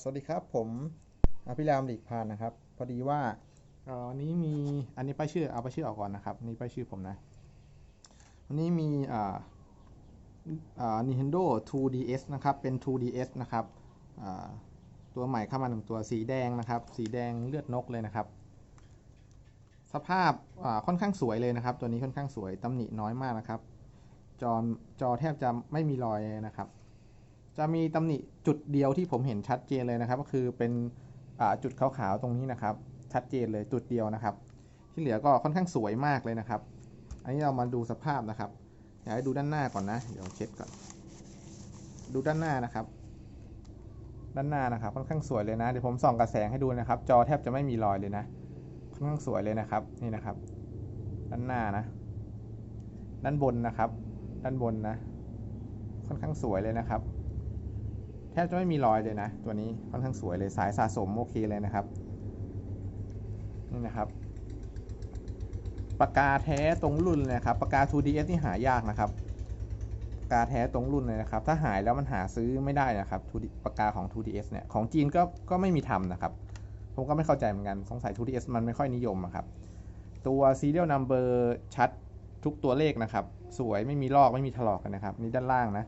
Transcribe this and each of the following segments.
สวัสดีครับผมอภิรามหลีกพานนะครับ พอดีว่าวันนี้มีอันนี้ป้ายชื่อเอาป้ายชื่อออกก่อนนะครับนี่ป้ายชื่อผมนะวันนี้มีอ่าอ่า Nintendo 2DS นะครับเป็น 2DS นะครับตัวใหม่เข้ามาหนึ่งตัวสีแดงนะครับ สีแดงเลือดนกเลยนะครับ สภาพาค่อนข้างสวยเลยนะครับ ตัวนี้ค่อนข้างสวยตำหนิน้อยมากนะครับ จอจอแทบจะไม่มีรอยนะครับ จะมีตำหนิจุดเดียวที่ผมเห็นชัดเจนเลยนะครับ ก็คือเป็นจุดขาวๆตรงนี้นะครับ ชัดเจนเลยจุดเดียวนะครับ ที่เหลือก็ค่อนข้างสวยมากเลยนะครับ อันนี้เรามาดูสภาพนะครับอยากให้ดูด้านหน้าก่อนนะ เดี๋ยวเช็ดก่อน ดูด้านหน้านะครับ ด้านหน้านะครับ ค่อนข้างสวยเลยนะ เดี๋ยวผมส่องกระแสงให้ดูนะครับ จอแทบจะไม่มีรอยเลยนะ ค่อนข้างสวยเลยนะครับ นี่นะครับ ด้านหน้านะ ด้านบนนะครับ ด้านบนนะ ค่อนข้างสวยเลยนะครับ แทบจะไม่มีรอยเลยนะ ตัวนี้ค่อนข้างสวยเลยสายสะสมโอเคเลยนะครับนี่นะครับปากกาแท้ตรงรุ่นเลยนะครับปากกา 2DS ที่หายากนะครับปากกาแท้ตรงรุ่นเลยนะครับ ถ้าหายแล้วมันหาซื้อไม่ได้นะครับปากกาของ 2DS เนี่ยของจีนก็ก็ไม่มีทำนะครับ ผมก็ไม่เข้าใจเหมือนกันสงสัย 2DS มันไม่ค่อยนิยมอะครับ ตัว serial number ชัดทุกตัวเลขนะครับ สวยไม่มีลอกไม่มีถลอกกันนะครับ นี่ด้านล่างนะ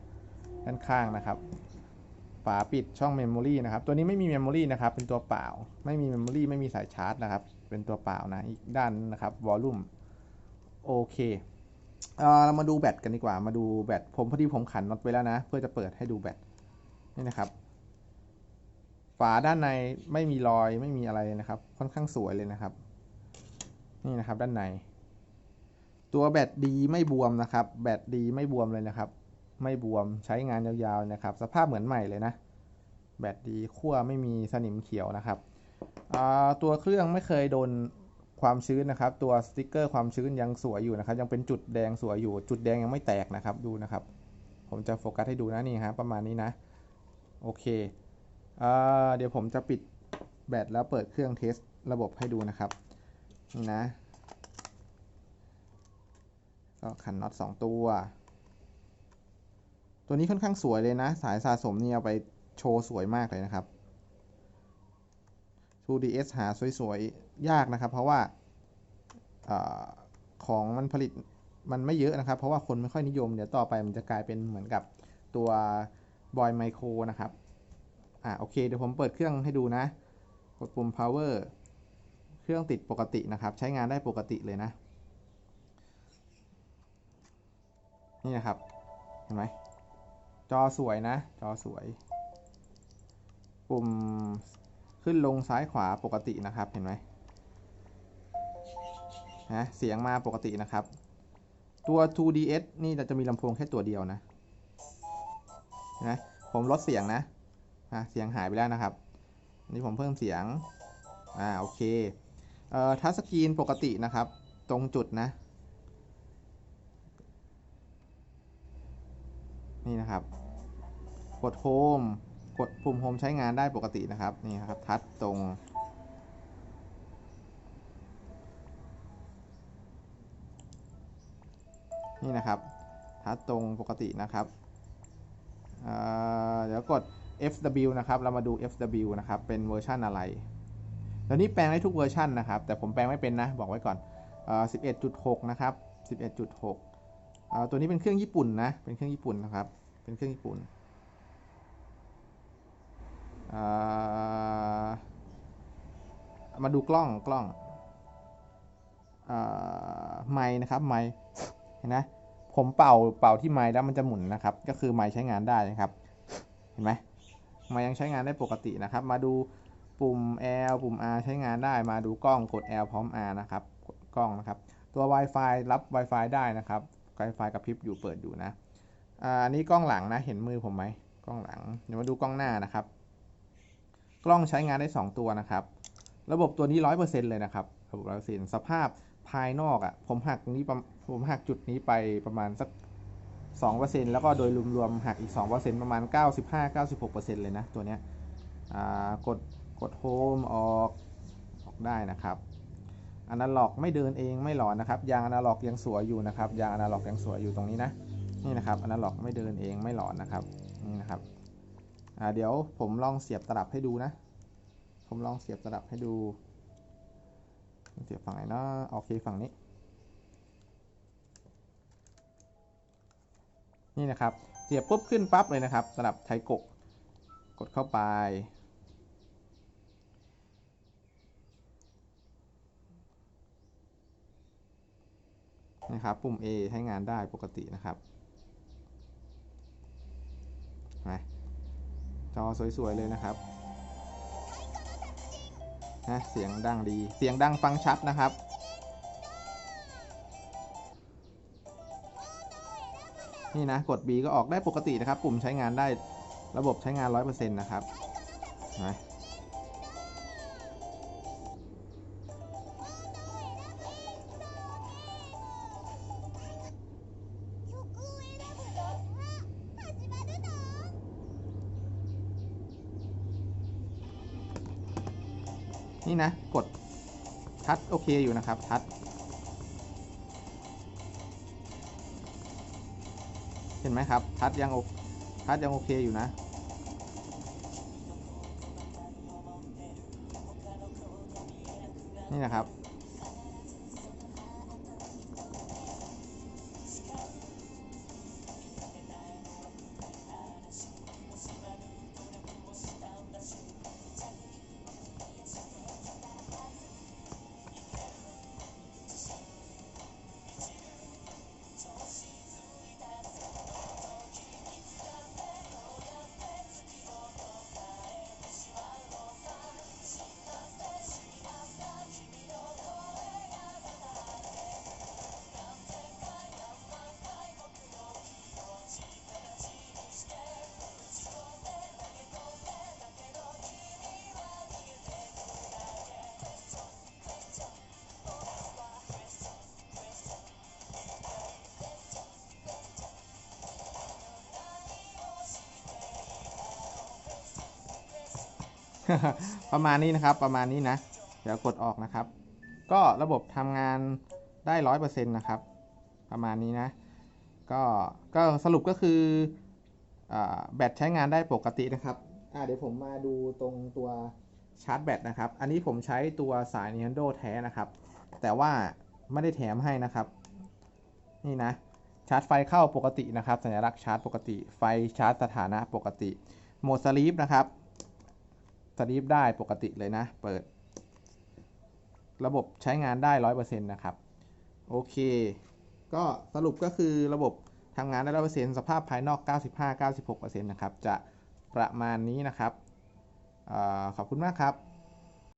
ด้านข้างนะครับ ฝาปิดช่องเมมโมรีนะครับ ตัวนี้ไม่มีเมมโมรีนะครับ เป็นตัวเปล่า ไม่มีเมมโมรีไม่มีสายชาร์จนะครับ เป็นตัวเปล่านะ อีกด้านนะครับ วอลลุ่ม โอเคเออเรามาดูแบตกันดีกว่า มาดูแบต ผมพอดีผมขันน็อตไว้แล้วนะ เพื่อจะเปิดให้ดูแบต นี่นะครับ ฝาด้านในไม่มีรอย ไม่มีอะไรนะครับ ค่อนข้างสวยเลยนะครับ นี่นะครับด้านใน ตัวแบตดีไม่บวมนะครับ แบตดีไม่บวมเลยนะครับ ไม่บวมใช้งานยาวๆนะครับ สภาพเหมือนใหม่เลยนะ แบตดีขั้วไม่มีสนิมเขียวนะครับ ตัวเครื่องไม่เคยโดนความชื้นนะครับ ตัวสติกเกอร์ความชื้นยังสวยอยู่นะครับ ยังเป็นจุดแดงสวยอยู่ จุดแดงยังไม่แตกนะครับดูนะครับ ผมจะโฟกัสให้ดูนะนี่ครับประมาณนี้นะ โอเคเเดี๋ยวผมจะปิดแบตแล้วเปิดเครื่องเทสระบบให้ดูนะครับนี่นะก็ขันน็อต2ตัว ตัวนี้ค่อนข้างสวยเลยนะ สายสะสมนี่เอาไปโชว์สวยมากเลยนะครับ 2DS หาสวยๆ ยากนะครับ เพราะว่าอของมันผลิตมันไม่เยอะนะครับ เพราะว่าคนไม่ค่อยนิยม เดี๋ยวต่อไปมันจะกลายเป็นเหมือนกับตัวบอยไมโครนะครับ อ่าโอเค เดี๋ยวผมเปิดเครื่องให้ดูนะ กดปุ่ม power เครื่องติดปกตินะครับ ใช้งานได้ปกติเลยนะ นี่นะครับ เห็นไหม จอสวยนะ จอสวย ปุ่มขึ้นลงซ้ายขวาปกตินะครับเห็นไหมนะเสียงมาปกตินะครับ ตัว 2DS นี่จะมีลำโพงแค่ตัวเดียวนะนะผมลดเสียงนะนะเสียงหายไปแล้วนะครับนี่ผมเพิ่มเสียงอ่าโอเคเอ่อทัชสกรีนปกตินะครับ ตรงจุดนะ นี่นะครับ กดโฮมกดปุ่มโฮมใช้งานได้ปกตินะครับ นี่ครับ ทัชตรง นี่นะครับ ทัชตรงปกตินะครับเดี๋ยวกด FW นะครับ เรามาดู FW นะครับ เป็นเวอร์ชันอะไรตอนนี้แปลงได้ทุกเวอร์ชันนะครับ แต่ผมแปลงไม่เป็นนะ บอกไว้ก่อน11.6 นะครับ 11.6 ตัวนี้เป็นเครื่องญี่ปุ่นนะ เป็นเครื่องญี่ปุ่นนะครับ เป็นเครื่องญี่ปุ่น มาดูกล้องกล้องไม้นะครับไม้เห็นไหมผมเป่าเป่าที่ไม้แล้วมันจะหมุนนะครับ ก็คือไม้ใช้งานได้นะครับ เห็นไหมไม้ยังใช้งานได้ปกตินะครับ มาดูปุ่ม L ปุ่ม R ใช้งานได้ มาดูกล้องกด L พร้อม R นะครับกดกล้องนะครับ ตัว Wi-Fi รับ Wi-Fi ได้นะครับ Wi-Fi กับพริบอยู่เปิดอยู่นะอันนี้กล้องหลังนะ เห็นมือผมไหมกล้องหลัง เดี๋ยวมาดูกล้องหน้านะครับ กล้องใช้งานได้ 2 ตัวนะครับ ระบบตัวนี้ 100%เลยนะครับ ระบบร้อยเปอร์เซ็นต์สภาพภายนอกอะ่ะ ผมหักนี้ผมหักจุดนี้ไปประมาณสัก 2%แล้วก็โดยรวมๆหักอีก 2%ประมาณ 95-96%เลยนะ ตัวเนี้ยกดกดโฮมออกออกได้นะครับ อนาล็อกไม่เดินเองไม่หลอนนะครับยางอนาล็อกยังสวยอยู่นะครับยางอนาล็อกยังสวยอยู่ตรงนี้นะนี่นะครับอนาล็อกไม่เดินเองไม่หลอนนะครับนี่นะครับอ่าเดี๋ยวผมลองเสียบตลับให้ดูนะ ผมลองเสียบตลับให้ดู เสียบฝั่งไหนเนาะโอเคฝั่งนี้ นี่นะครับเสียบปุ๊บขึ้นปั๊บเลยนะครับตลับไทโกะกดเข้าไป นะครับ ปุ่ม A ใช้งานได้ปกตินะครับนะจอสวยๆเลยนะครับนะเสียงดังดี เสียงดังฟังชัดนะครับ นี่นะกด B ก็ออกได้ปกตินะครับ ปุ่มใช้งานได้ระบบใช้งาน 100%นะครับนะ นี่นะ กดทัดโอเคอยู่นะครับ ทัดเห็นไหมครับ ทัดยังโอทัดยังโอเคอยู่นะ นี่นะครับ ประมาณนี้นะครับ ประมาณนี้นะ เดี๋ยวกดออกนะครับ ก็ระบบทำงานได้ร้อยเปอร์เซ็นต์นะครับ ประมาณนี้นะ ก็ก็สรุปก็คือแบตใช้งานได้ปกตินะครับเดี๋ยวผมมาดูตรงตัวชาร์จแบตนะครับ อันนี้ผมใช้ตัวสาย Nintendo แท้นะครับ แต่ว่าไม่ได้แถมให้นะครับ นี่นะ ชาร์จไฟเข้าปกตินะครับ สัญลักษณ์ชาร์จปกติ ไฟชาร์จสถานะปกติ โหมดสลีปนะครับ สลีปได้ปกติเลยนะ เปิด ระบบใช้งานได้ร้อยเปอร์เซ็นต์นะครับ โอเค ก็สรุปก็คือระบบทำงานได้ร้อเปอร์เซ็นต์สภาพภายนอก 95-96%นะครับ จะประมาณนี้นะครับออขอบคุณมากครับ